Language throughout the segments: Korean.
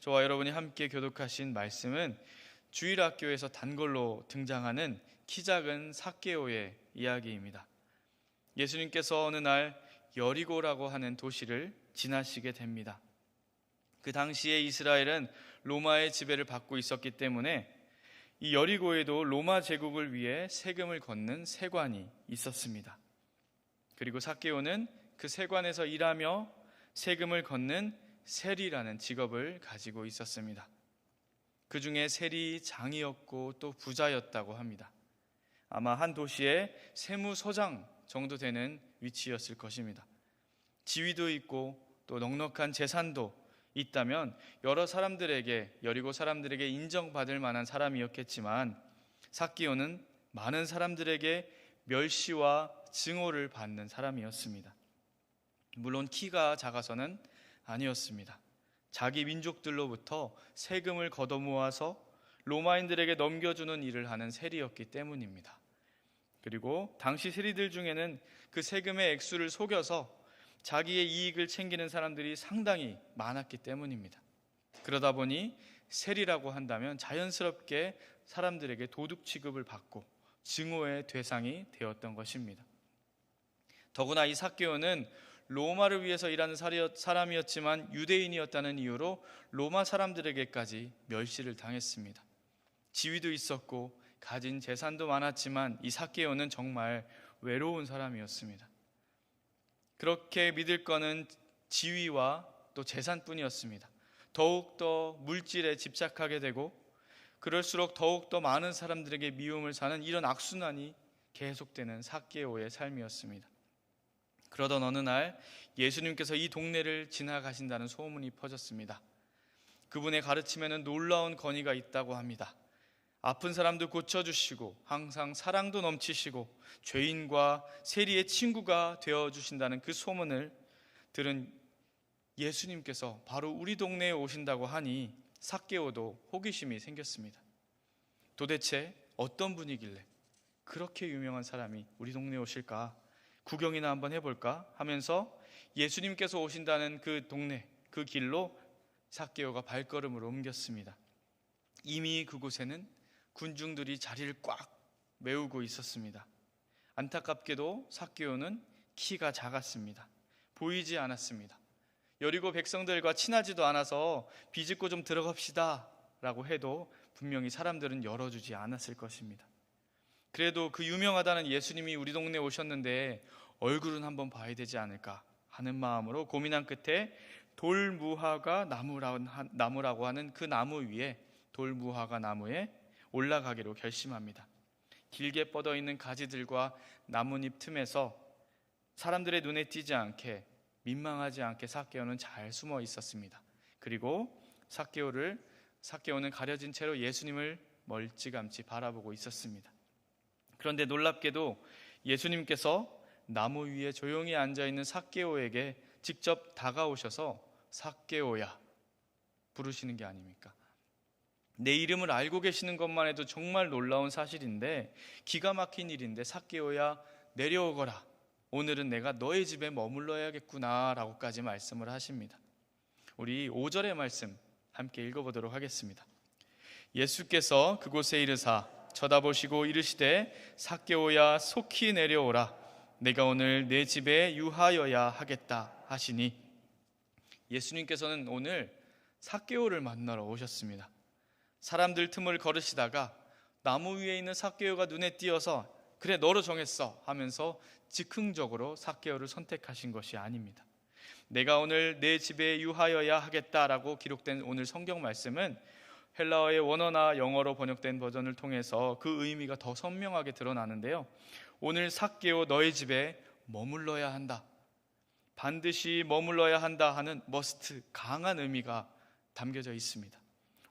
저와 여러분이 함께 교독하신 말씀은 주일 학교에서 단골로 등장하는 키 작은 사케오의 이야기입니다. 예수님께서 어느 날 여리고라고 하는 도시를 지나시게 됩니다. 그 당시에 이스라엘은 로마의 지배를 받고 있었기 때문에 이 여리고에도 로마 제국을 위해 세금을 걷는 세관이 있었습니다. 그리고 사케오는 그 세관에서 일하며 세금을 걷는 세리라는 직업을 가지고 있었습니다. 그 중에 세리 장이었고 또 부자였다고 합니다. 아마 한 도시의 세무서장 정도 되는 위치였을 것입니다. 지위도 있고 또 넉넉한 재산도 있다면 여러 사람들에게 여리고 사람들에게 인정받을 만한 사람이었겠지만 사기오는 많은 사람들에게 멸시와 증오를 받는 사람이었습니다. 물론 키가 작아서는 아니었습니다. 자기 민족들로부터 세금을 걷어모아서 로마인들에게 넘겨주는 일을 하는 세리였기 때문입니다. 그리고 당시 세리들 중에는 그 세금의 액수를 속여서 자기의 이익을 챙기는 사람들이 상당히 많았기 때문입니다. 그러다 보니 세리라고 한다면 자연스럽게 사람들에게 도둑 취급을 받고 증오의 대상이 되었던 것입니다. 더구나 이 사케오는 로마를 위해서 일하는 사람이었지만 유대인이었다는 이유로 로마 사람들에게까지 멸시를 당했습니다. 지위도 있었고 가진 재산도 많았지만 이 사케오는 정말 외로운 사람이었습니다. 그렇게 믿을 거는 지위와 또 재산뿐이었습니다. 더욱더 물질에 집착하게 되고 그럴수록 더욱더 많은 사람들에게 미움을 사는 이런 악순환이 계속되는 사케오의 삶이었습니다. 그러던 어느 날 예수님께서 이 동네를 지나가신다는 소문이 퍼졌습니다. 그분의 가르침에는 놀라운 권위가 있다고 합니다. 아픈 사람도 고쳐주시고 항상 사랑도 넘치시고 죄인과 세리의 친구가 되어주신다는 그 소문을 들은 예수님께서 바로 우리 동네에 오신다고 하니 삭개오도 호기심이 생겼습니다. 도대체 어떤 분이길래 그렇게 유명한 사람이 우리 동네에 오실까? 구경이나 한번 해볼까? 하면서 예수님께서 오신다는 그 동네, 그 길로 삭개오가 발걸음을 옮겼습니다. 이미 그곳에는 군중들이 자리를 꽉 메우고 있었습니다. 안타깝게도 삭개오는 키가 작았습니다. 보이지 않았습니다. 여리고 백성들과 친하지도 않아서 비집고 좀 들어갑시다 라고 해도 분명히 사람들은 열어주지 않았을 것입니다. 그래도 그 유명하다는 예수님이 우리 동네에 오셨는데 얼굴은 한번 봐야 되지 않을까 하는 마음으로 고민한 끝에 돌무화과 나무라고 하는 그 나무 위에 돌무화과 나무에 올라가기로 결심합니다. 길게 뻗어 있는 가지들과 나뭇잎 틈에서 사람들의 눈에 띄지 않게 민망하지 않게 사케오는 잘 숨어 있었습니다. 그리고 사케오를 사케오는 가려진 채로 예수님을 멀찌감치 바라보고 있었습니다. 그런데 놀랍게도 예수님께서 나무 위에 조용히 앉아 있는 사케오에게 직접 다가오셔서 사케오야 부르시는 게 아닙니까? 내 이름을 알고 계시는 것만 해도 정말 놀라운 사실인데 기가 막힌 일인데 사케오야 내려오거라. 오늘은 내가 너의 집에 머물러야겠구나라고까지 말씀을 하십니다. 우리 5절의 말씀 함께 읽어 보도록 하겠습니다. 예수께서 그곳에 이르사 쳐다보시고 이르시되 사케오야 속히 내려오라 내가 오늘 내 집에 유하여야 하겠다 하시니 예수님께서는 오늘 사케오를 만나러 오셨습니다. 사람들 틈을 걸으시다가 나무 위에 있는 사케오가 눈에 띄어서 그래 너로 정했어 하면서 즉흥적으로 사케오를 선택하신 것이 아닙니다. 내가 오늘 내 집에 유하여야 하겠다라고 기록된 오늘 성경 말씀은 헬라어의 원어나 영어로 번역된 버전을 통해서 그 의미가 더 선명하게 드러나는데요. 오늘 사케오 너의 집에 머물러야 한다. 반드시 머물러야 한다 하는 머스트 강한 의미가 담겨져 있습니다.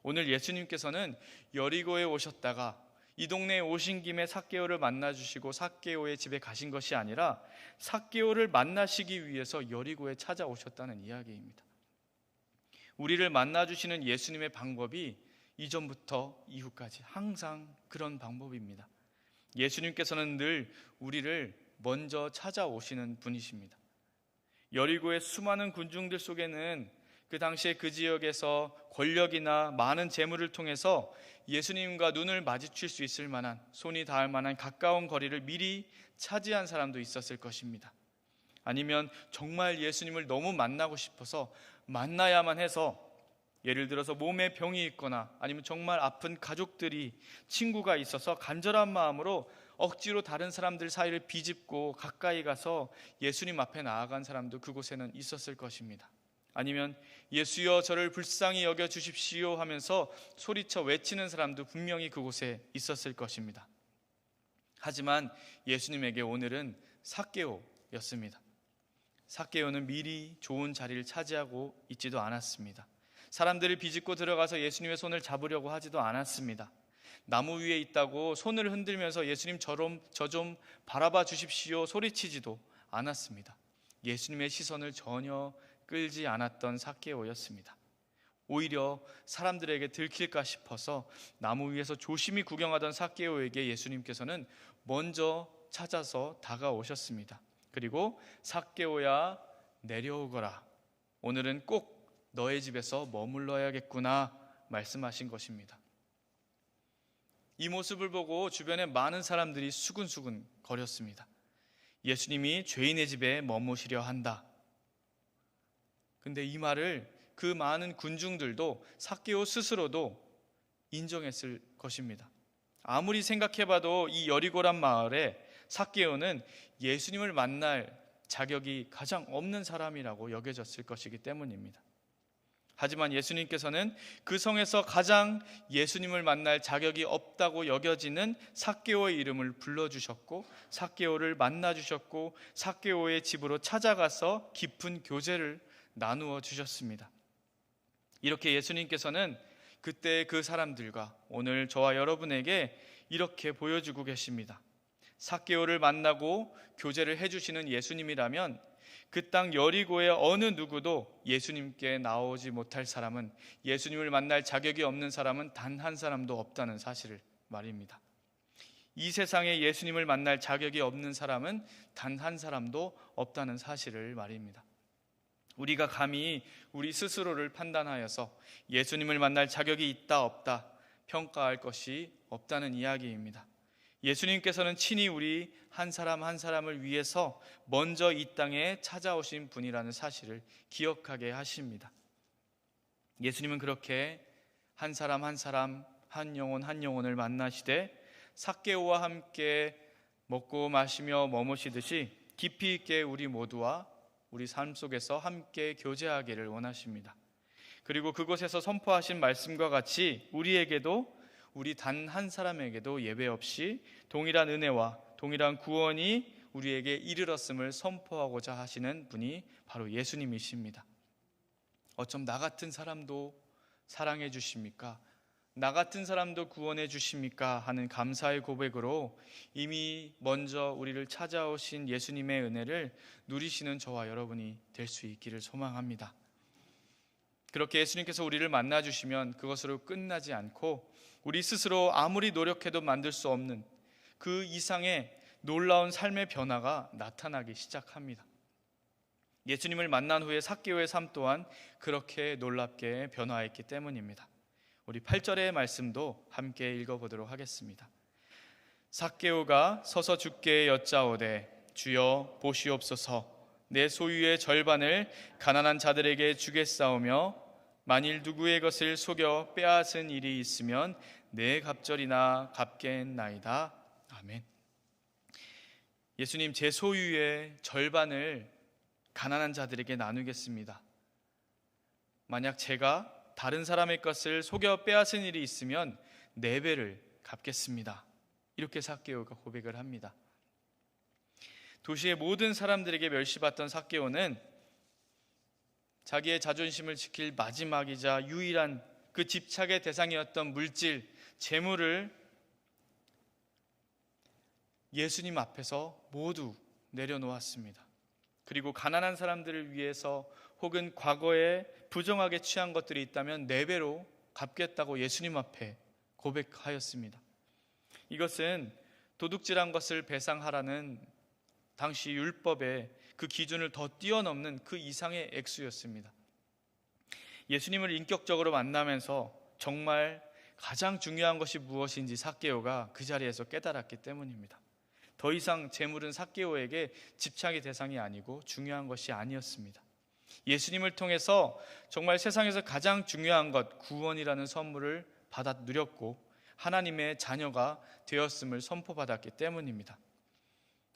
오늘 예수님께서는 여리고에 오셨다가 이 동네에 오신 김에 사케오를 만나 주시고 사케오의 집에 가신 것이 아니라 사케오를 만나시기 위해서 여리고에 찾아오셨다는 이야기입니다. 우리를 만나 주시는 예수님의 방법이 이전부터 이후까지 항상 그런 방법입니다. 예수님께서는 늘 우리를 먼저 찾아오시는 분이십니다. 여리고의 수많은 군중들 속에는 그 당시에 그 지역에서 권력이나 많은 재물을 통해서 예수님과 눈을 마주칠 수 있을 만한 손이 닿을 만한 가까운 거리를 미리 차지한 사람도 있었을 것입니다. 아니면 정말 예수님을 너무 만나고 싶어서 만나야만 해서 예를 들어서 몸에 병이 있거나 아니면 정말 아픈 가족들이 친구가 있어서 간절한 마음으로 억지로 다른 사람들 사이를 비집고 가까이 가서 예수님 앞에 나아간 사람도 그곳에는 있었을 것입니다. 아니면 예수여 저를 불쌍히 여겨 주십시오 하면서 소리쳐 외치는 사람도 분명히 그곳에 있었을 것입니다. 하지만 예수님에게 오늘은 사개오였습니다. 사개오는 미리 좋은 자리를 차지하고 있지도 않았습니다. 사람들을 비집고 들어가서 예수님의 손을 잡으려고 하지도 않았습니다. 나무 위에 있다고 손을 흔들면서 예수님 저좀 저좀 바라봐 주십시오 소리치지도 않았습니다. 예수님의 시선을 전혀 끌지 않았던 사케오였습니다. 오히려 사람들에게 들킬까 싶어서 나무 위에서 조심히 구경하던 사케오에게 예수님께서는 먼저 찾아서 다가오셨습니다. 그리고 사케오야 내려오거라. 오늘은 꼭 너의 집에서 머물러야겠구나 말씀하신 것입니다. 이 모습을 보고 주변에 많은 사람들이 수근수근 거렸습니다. 예수님이 죄인의 집에 머무시려 한다. 근데 이 말을 그 많은 군중들도 사케오 스스로도 인정했을 것입니다. 아무리 생각해봐도 이 여리고란 마을에 사케오는 예수님을 만날 자격이 가장 없는 사람이라고 여겨졌을 것이기 때문입니다. 하지만 예수님께서는 그 성에서 가장 예수님을 만날 자격이 없다고 여겨지는 사케오의 이름을 불러주셨고 사케오를 만나주셨고 사케오의 집으로 찾아가서 깊은 교제를 나누어 주셨습니다. 이렇게 예수님께서는 그때 그 사람들과 오늘 저와 여러분에게 이렇게 보여주고 계십니다. 사케오를 만나고 교제를 해주시는 예수님이라면 그 땅 여리고의 어느 누구도 예수님께 나오지 못할 사람은 예수님을 만날 자격이 없는 사람은 단 한 사람도 없다는 사실을 말입니다. 이 세상에 예수님을 만날 자격이 없는 사람은 단 한 사람도 없다는 사실을 말입니다. 우리가 감히 우리 스스로를 판단하여서 예수님을 만날 자격이 있다 없다 평가할 것이 없다는 이야기입니다. 예수님께서는 친히 우리 한 사람 한 사람을 위해서 먼저 이 땅에 찾아오신 분이라는 사실을 기억하게 하십니다. 예수님은 그렇게 한 사람 한 사람 한 영혼 한 영혼을 만나시되 사개오와 함께 먹고 마시며 머무시듯이 깊이 있게 우리 모두와 우리 삶 속에서 함께 교제하기를 원하십니다. 그리고 그곳에서 선포하신 말씀과 같이 우리에게도 우리 단 한 사람에게도 예배 없이 동일한 은혜와 동일한 구원이 우리에게 이르렀음을 선포하고자 하시는 분이 바로 예수님이십니다. 어쩜 나 같은 사람도 사랑해 주십니까? 나 같은 사람도 구원해 주십니까? 하는 감사의 고백으로 이미 먼저 우리를 찾아오신 예수님의 은혜를 누리시는 저와 여러분이 될 수 있기를 소망합니다. 그렇게 예수님께서 우리를 만나 주시면 그것으로 끝나지 않고 우리 스스로 아무리 노력해도 만들 수 없는 그 이상의 놀라운 삶의 변화가 나타나기 시작합니다. 예수님을 만난 후에 사개오의 삶 또한 그렇게 놀랍게 변화했기 때문입니다. 우리 8절의 말씀도 함께 읽어보도록 하겠습니다. 사개오가 서서 주께 여짜오되 주여 보시옵소서 내 소유의 절반을 가난한 자들에게 주겠사오며 만일 누구의 것을 속여 빼앗은 일이 있으면 내 갑절이나 갚겠나이다. 아멘. 예수님 제 소유의 절반을 가난한 자들에게 나누겠습니다. 만약 제가 다른 사람의 것을 속여 빼앗은 일이 있으면 네 배를 갚겠습니다. 이렇게 사개오가 고백을 합니다. 도시의 모든 사람들에게 멸시받던 사개오는 자기의 자존심을 지킬 마지막이자 유일한 그 집착의 대상이었던 물질, 재물을 예수님 앞에서 모두 내려놓았습니다. 그리고 가난한 사람들을 위해서 혹은 과거에 부정하게 취한 것들이 있다면 네 배로 갚겠다고 예수님 앞에 고백하였습니다. 이것은 도둑질한 것을 배상하라는 당시 율법의 그 기준을 더 뛰어넘는 그 이상의 액수였습니다. 예수님을 인격적으로 만나면서 정말 가장 중요한 것이 무엇인지 사케오가 그 자리에서 깨달았기 때문입니다. 더 이상 재물은 사케오에게 집착의 대상이 아니고 중요한 것이 아니었습니다. 예수님을 통해서 정말 세상에서 가장 중요한 것 구원이라는 선물을 받아 누렸고 하나님의 자녀가 되었음을 선포받았기 때문입니다.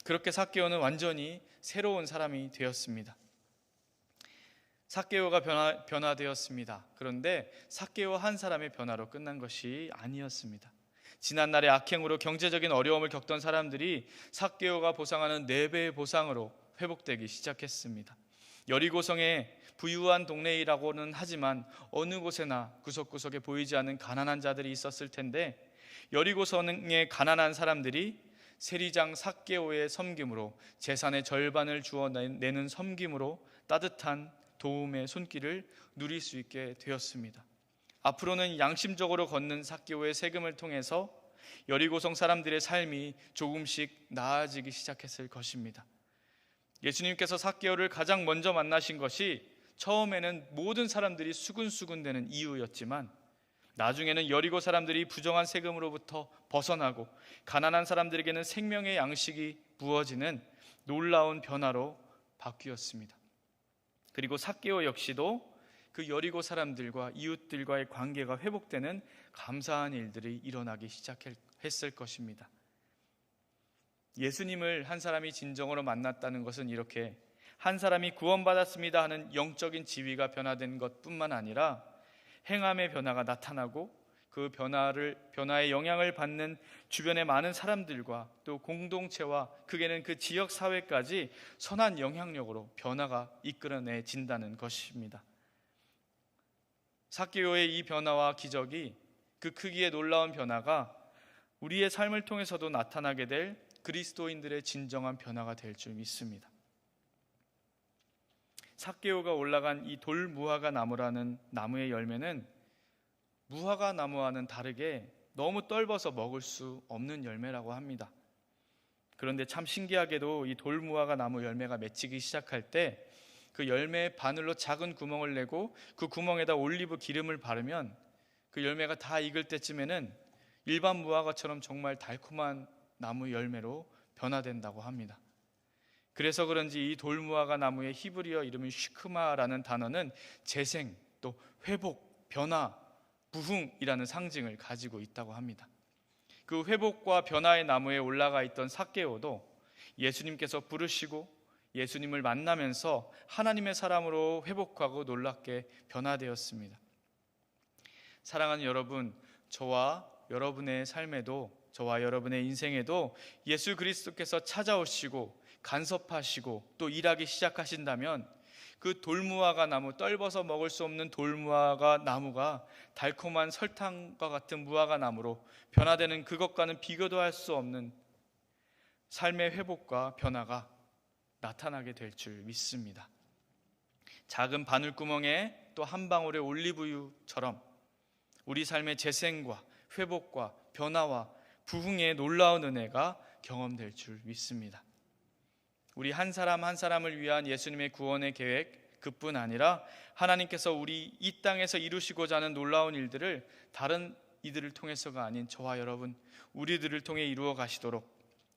그렇게 사케오는 완전히 새로운 사람이 되었습니다. 사케오가 변화, 변화되었습니다. 그런데 사케오 한 사람의 변화로 끝난 것이 아니었습니다. 지난날의 악행으로 경제적인 어려움을 겪던 사람들이 사케오가 보상하는 네 배의 보상으로 회복되기 시작했습니다. 여리고성의 부유한 동네이라고는 하지만 어느 곳에나 구석구석에 보이지 않는 가난한 자들이 있었을 텐데 여리고성의 가난한 사람들이 세리장 사케오의 섬김으로 재산의 절반을 주어 내는 섬김으로 따뜻한 도움의 손길을 누릴 수 있게 되었습니다. 앞으로는 양심적으로 걷는 사케오의 세금을 통해서 여리고성 사람들의 삶이 조금씩 나아지기 시작했을 것입니다. 예수님께서 사케오를 가장 먼저 만나신 것이 처음에는 모든 사람들이 수군수군대는 이유였지만 나중에는 여리고 사람들이 부정한 세금으로부터 벗어나고 가난한 사람들에게는 생명의 양식이 부어지는 놀라운 변화로 바뀌었습니다. 그리고 사케오 역시도 그 여리고 사람들과 이웃들과의 관계가 회복되는 감사한 일들이 일어나기 시작했을 것입니다. 예수님을 한 사람이 진정으로 만났다는 것은 이렇게 한 사람이 구원받았습니다 하는 영적인 지위가 변화된 것뿐만 아니라 행함의 변화가 나타나고 그 변화를 변화의 영향을 받는 주변의 많은 사람들과 또 공동체와 그게는 그 지역 사회까지 선한 영향력으로 변화가 이끌어내진다는 것입니다. 사케오의 이 변화와 기적이 그 크기의 놀라운 변화가 우리의 삶을 통해서도 나타나게 될 그리스도인들의 진정한 변화가 될 줄 믿습니다. 사케오가 올라간 이 돌 무화과 나무라는 나무의 열매는 무화과 나무와는 다르게 너무 떫어서 먹을 수 없는 열매라고 합니다. 그런데 참 신기하게도 이 돌 무화과 나무 열매가 맺히기 시작할 때 그 열매의 바늘로 작은 구멍을 내고 그 구멍에다 올리브 기름을 바르면 그 열매가 다 익을 때쯤에는 일반 무화과처럼 정말 달콤한 나무 열매로 변화된다고 합니다. 그래서 그런지 이 돌무화과 나무의 히브리어 이름인 쉬크마라는 단어는 재생, 또 회복, 변화, 부흥이라는 상징을 가지고 있다고 합니다. 그 회복과 변화의 나무에 올라가 있던 사케오도 예수님께서 부르시고 예수님을 만나면서 하나님의 사람으로 회복하고 놀랍게 변화되었습니다. 사랑하는 여러분, 저와 여러분의 삶에도 저와 여러분의 인생에도 예수 그리스도께서 찾아오시고 간섭하시고 또 일하기 시작하신다면 그 돌무화과 나무 떫어서 먹을 수 없는 돌무화과 나무가 달콤한 설탕과 같은 무화과 나무로 변화되는 그것과는 비교도 할 수 없는 삶의 회복과 변화가 나타나게 될 줄 믿습니다. 작은 바늘구멍에 또 한 방울의 올리브유처럼 우리 삶의 재생과 회복과 변화와 부흥의 놀라운 은혜가 경험될 줄 믿습니다. 우리 한 사람 한 사람을 위한 예수님의 구원의 계획 그뿐 아니라 하나님께서 우리 이 땅에서 이루시고자 하는 놀라운 일들을 다른 이들을 통해서가 아닌 저와 여러분 우리들을 통해 이루어 가시도록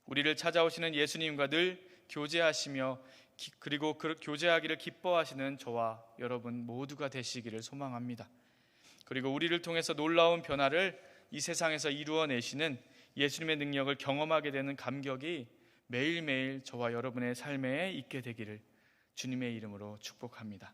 우리를 찾아오시는 예수님과 늘 교제하시며 그리고 그 교제하기를 기뻐하시는 저와 여러분 모두가 되시기를 소망합니다. 그리고 우리를 통해서 놀라운 변화를 이 세상에서 이루어내시는 예수님의 능력을 경험하게 되는 감격이 매일매일 저와 여러분의 삶에 있게 되기를 주님의 이름으로 축복합니다.